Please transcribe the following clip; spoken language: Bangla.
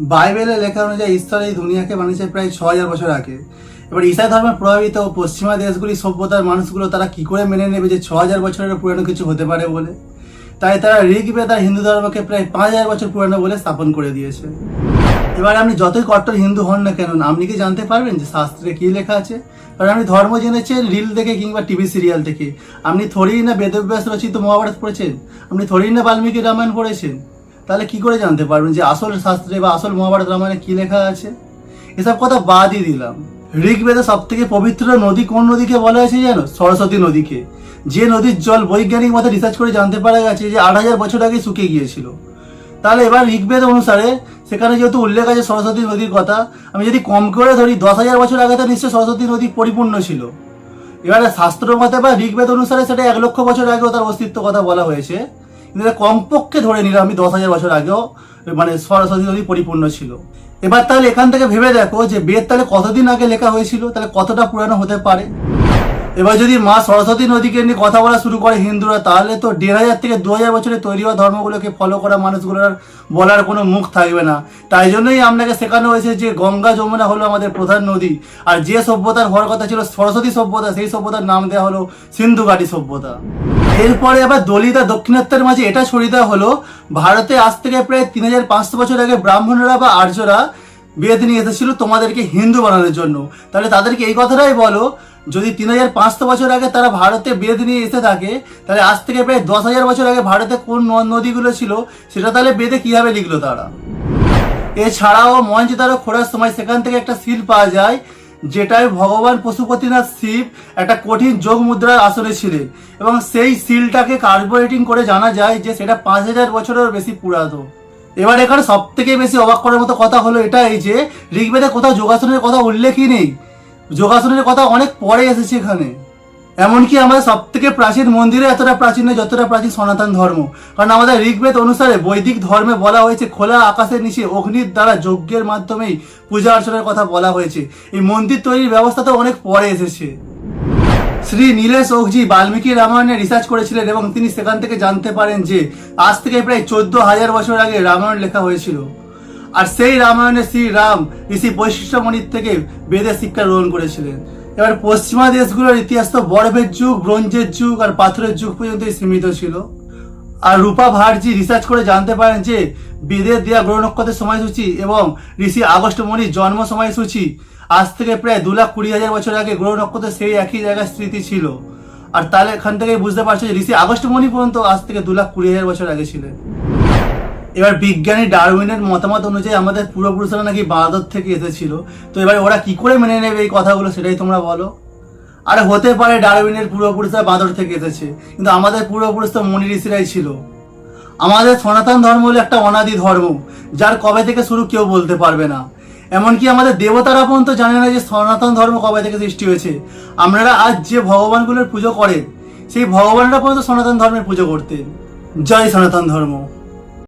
বাইবেলে লেখা অনুযায়ী ঈশ্বর এই দুনিয়াকে বানিয়েছে প্রায় ছ হাজার বছর আগে। এবার ইসাই ধর্মের প্রভাবিত পশ্চিমা দেশগুলি, সভ্যতার মানুষগুলো তারা কি করে মেনে নেবে যে ছ হাজার বছরের পুরানো কিছু হতে পারে বলে? তাই তারা ঋগ্বেদ হিন্দু ধর্মকে প্রায় পাঁচ হাজার বছর পুরানো বলে স্থাপন করে দিয়েছে। এবার আপনি যতই কট্টর হিন্দু হন না কেন, আপনি কি জানতে পারবেন যে শাস্ত্রে কি লেখা আছে? কারণ আপনি ধর্ম জেনেছেন রিল দেখে কিংবা টিভি সিরিয়াল থেকে আপনি থোড়েই না বেদব্যাস রচিত মহাভারত পড়েছেন? আপনি থোড়েই না বাল্মীকি রামায়ণ পড়েছেন? তাহলে কি করে জানতে পারবেন যে আসল শাস্ত্রে বা আসল মহাভারত রামায়ণে কি লেখা আছে? এসব কথা বাদই দিলাম। ঋগ্বেদে সব থেকে পবিত্র নদী কোন নদীকে বলা হয়েছে জানো? সরস্বতী নদীকে। যে নদীর জল বৈজ্ঞানিক মতে রিসার্চ করে জানতে পারা গেছে যে আট হাজার বছর আগে শুকিয়ে গিয়েছিল। তাহলে এবার ঋগ্বেদ অনুসারে সেখানে যেহেতু উল্লেখ আছে সরস্বতী নদীর কথা, আমি যদি কম করে ধরি, দশ হাজার বছর আগে তো নিশ্চয় সরস্বতী নদী পরিপূর্ণ ছিল। এবারে শাস্ত্র মতে বা ঋগ্বেদ অনুসারে সেটা এক লক্ষ বছর আগেও তার অস্তিত্ব কথা বলা হয়েছে। কিন্তু কমপক্ষে ধরে নিলাম আমি দশ হাজার বছর আগেও মানে সরস্বতী নদী পরিপূর্ণ ছিল। এবার তাহলে এখান থেকে ভেবে দেখো যে বেদ তাহলে কতদিন আগে লেখা হয়েছিল? তাহলে কতটা পুরানো হতে পারে? এবার যদি মা সরস্বতী নদীকে নিয়ে কথা বলা শুরু করে হিন্দুরা, তাহলে তো দেড় হাজার থেকে দু হাজার বছরে তৈরি হওয়া ধর্মগুলোকে ফলো করা মানুষগুলোর বলার কোনো মুখ থাকবে না। তাই জন্যই আপনাকে শেখানো হয়েছে যে গঙ্গা যমুনা হলো আমাদের প্রধান নদী, আর যে সভ্যতার হওয়ার কথা ছিল সরস্বতী সভ্যতা, সেই সভ্যতার নাম দেওয়া হলো সিন্ধু ঘাটি সভ্যতা। এরপরে আবার দলিত দক্ষিণাত্যের মাঝে এটা ছড়িয়ে দেওয়া হলো, ভারতে আজ থেকে প্রায় তিন হাজার পাঁচশো বছর আগে ব্রাহ্মণরা বা আর্যরা বেদ নিয়ে এসেছিল তোমাদেরকে হিন্দু বানানোর জন্য। তাহলে তাদেরকে এই কথাটাই বলো, যদি তিন হাজার পাঁচশো বছর আগে তারা ভারতে বেদ নিয়ে এসে থাকে, তাহলে আজ থেকে প্রায় দশ হাজার বছর আগে ভারতে কোন নদ নদীগুলো ছিল, সেটা তাহলে বেদে কীভাবে লিখলো তারা? এছাড়াও মঞ্চদারও খোঁড়ার সময় সেখান থেকে একটা সিল পাওয়া যায় যেটায় ভগবান পশুপতিনাথ শিব একটা কঠিন যোগ মুদ্রার আসনে ছিলেন। এবং সেই সিলটাকে কার্বোরেটিং করে জানা যায় যে সেটা পাঁচ হাজার বছরের বেশি পুরাতন। এবার এখানে সব থেকে বেশি অবাক করার মতো কথা হলো এটাই যে, ঋগ্বেদে কোথাও যোগাসনের কথা উল্লেখই নেই। যোগাসনের কথা অনেক পরে এসেছে এখানে। এমনকি আমাদের সব থেকে প্রাচীন মন্দিরে এতটা প্রাচীন নয় যতটা প্রাচীন সনাতন ধর্ম। কারণ আমাদের ঋগ্বেদ অনুসারে বৈদিক ধর্মে বলা হয়েছে, খোলা আকাশের নিচে অগ্নির দ্বারা যজ্ঞের মাধ্যমেই পূজা অর্চনার কথা বলা হয়েছে। এই মন্দির তৈরির ব্যবস্থা তো অনেক পরে এসেছে। শ্রী নীলেশ ওকজি বাল্মীকি রামায়ণে রিসার্চ করেছিলেন এবং তিনি সেখান থেকে জানতে পারেন যে, আজ থেকে প্রায় চোদ্দ হাজার বছর আগে রামায়ণ লেখা হয়েছিল। আর সেই রামায়ণে শ্রী রাম ঋষি বৈশিষ্ট্যমণির থেকে বেদের শিক্ষা গ্রহণ করেছিলেন। এবার পশ্চিমা দেশগুলোর ইতিহাস তো বরফের যুগ, ব্রোঞ্জের যুগ আর পাথরের যুগ পর্যন্তই সীমিত ছিল। আর রূপা ভাটজি রিসার্চ করে জানতে পারেন যে বেদের দেয়া গ্রহ নক্ষত্রের সময়সূচি এবং ঋষি আগস্ট মণির জন্ম সময়সূচি আজ থেকে প্রায় দু লাখ কুড়ি হাজার বছর আগে গ্রহ নক্ষত্রের সেই একই জায়গায় স্মৃতি ছিল। আর তাহলে এখান থেকে বুঝতে পারছ যে ঋষি আগস্ট মণি পর্যন্ত আজ থেকে দু লাখ কুড়ি হাজার বছর আগে ছিলেন। এবার বিজ্ঞানী ডারউইনের মতামত অনুযায়ী আমাদের পূর্বপুরুষরা নাকি বাঁদর থেকে এসেছিল। তো এবার ওরা কি করে মেনে নেবে এই কথাগুলো সেটাই তোমরা বলো। আরে হতে পারে ডারউইনের পূর্বপুরুষরা বাঁদর থেকে এসেছে, কিন্তু আমাদের পূর্বপুরুষ তো মনি ঋষিরাই ছিল। আমাদের সনাতন ধর্ম হলো একটা অনাদি ধর্ম, যার কবে থেকে শুরু কেউ বলতে পারবে না। এমনকি আমাদের দেবতারা পর্যন্ত জানে না যে সনাতন ধর্ম কবে থেকে সৃষ্টি হয়েছে। আপনারা আজ যে ভগবানগুলোর পুজো করেন, সেই ভগবানরা পর্যন্ত সনাতন ধর্মের পুজো করতেন। জয় সনাতন ধর্ম।